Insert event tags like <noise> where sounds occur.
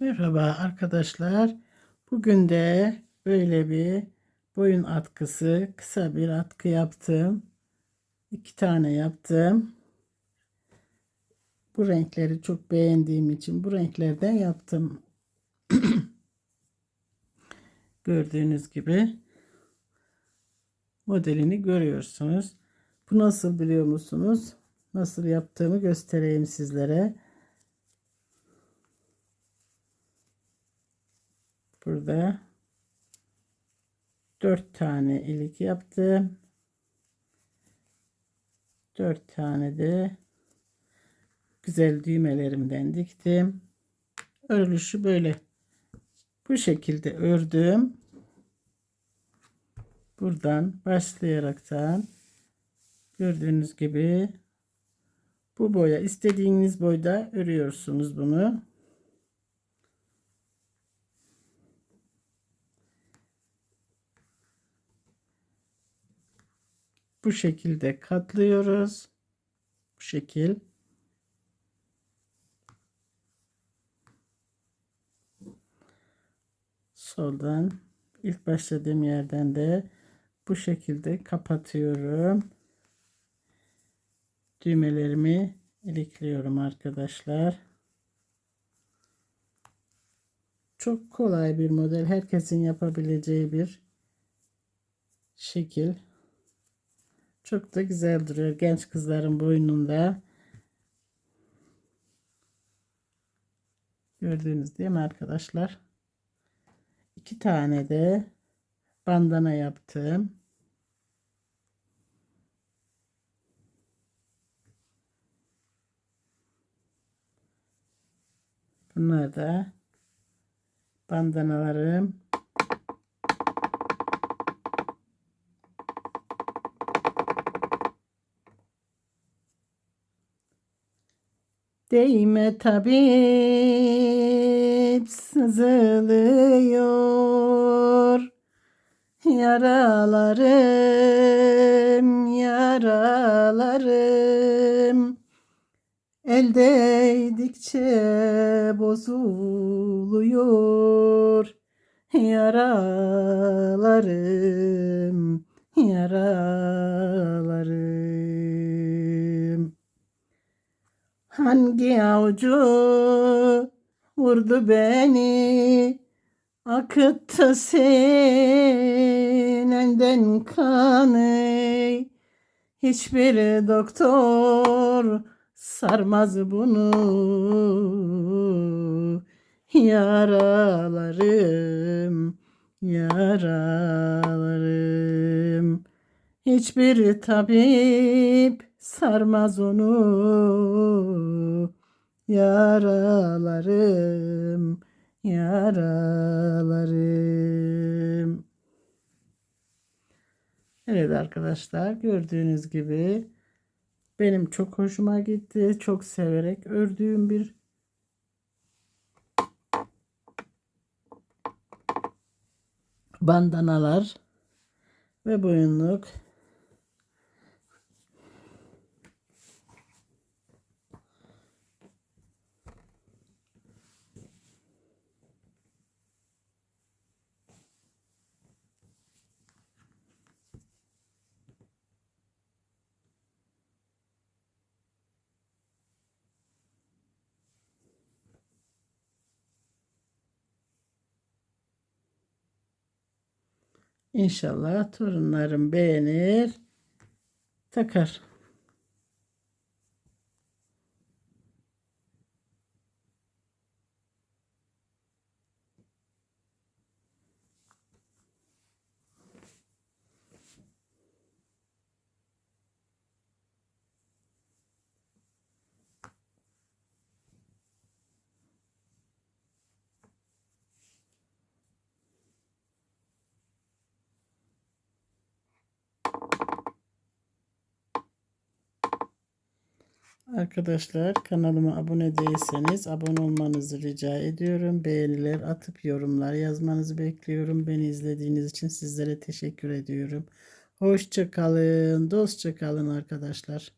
Merhaba arkadaşlar. Bugün de böyle bir boyun atkısı, kısa bir atkı yaptım. İki tane yaptım. Bu renkleri çok beğendiğim için bu renklerden yaptım. <clears throat> Gördüğünüz gibi modelini görüyorsunuz. Bu nasıl biliyor musunuz? Nasıl yaptığımı göstereyim sizlere. Burada dört tane ilik yaptım. Dört tane de güzel düğmelerimden diktim. Örülüşü böyle. Bu şekilde ördüm. Buradan başlayaraktan gördüğünüz gibi bu boya istediğiniz boyda örüyorsunuz bunu. Bu şekilde katlıyoruz. Bu şekil. Soldan ilk başladığım yerden de bu şekilde kapatıyorum. Düğmelerimi ilikliyorum arkadaşlar. Çok kolay bir model. Herkesin yapabileceği bir şekil. Çok da güzel duruyor genç kızların boynunda. Gördüğünüz değil mi arkadaşlar? İki tane de bandana yaptım. Bunlar da bandanalarım. Değme tabip sızılıyor. Yaralarım, yaralarım. El değdikçe bozuluyor. Yaralarım, Hangi avcı vurdu beni? Akıttı sinenden kanı Hiçbir doktor sarmaz bunu. Yaralarım, yaralarım. Hiçbir tabip sarmaz onu. Yaralarım yaralarım. Evet arkadaşlar gördüğünüz gibi benim çok hoşuma gitti. Çok severek ördüğüm bir bandanalar ve boyunluk İnşallah torunlarım beğenir, takar. Arkadaşlar kanalıma abone değilseniz abone olmanızı rica ediyorum. Beğeniler atıp yorumlar yazmanızı bekliyorum. Beni izlediğiniz için sizlere teşekkür ediyorum. Hoşça kalın, dostça kalın arkadaşlar.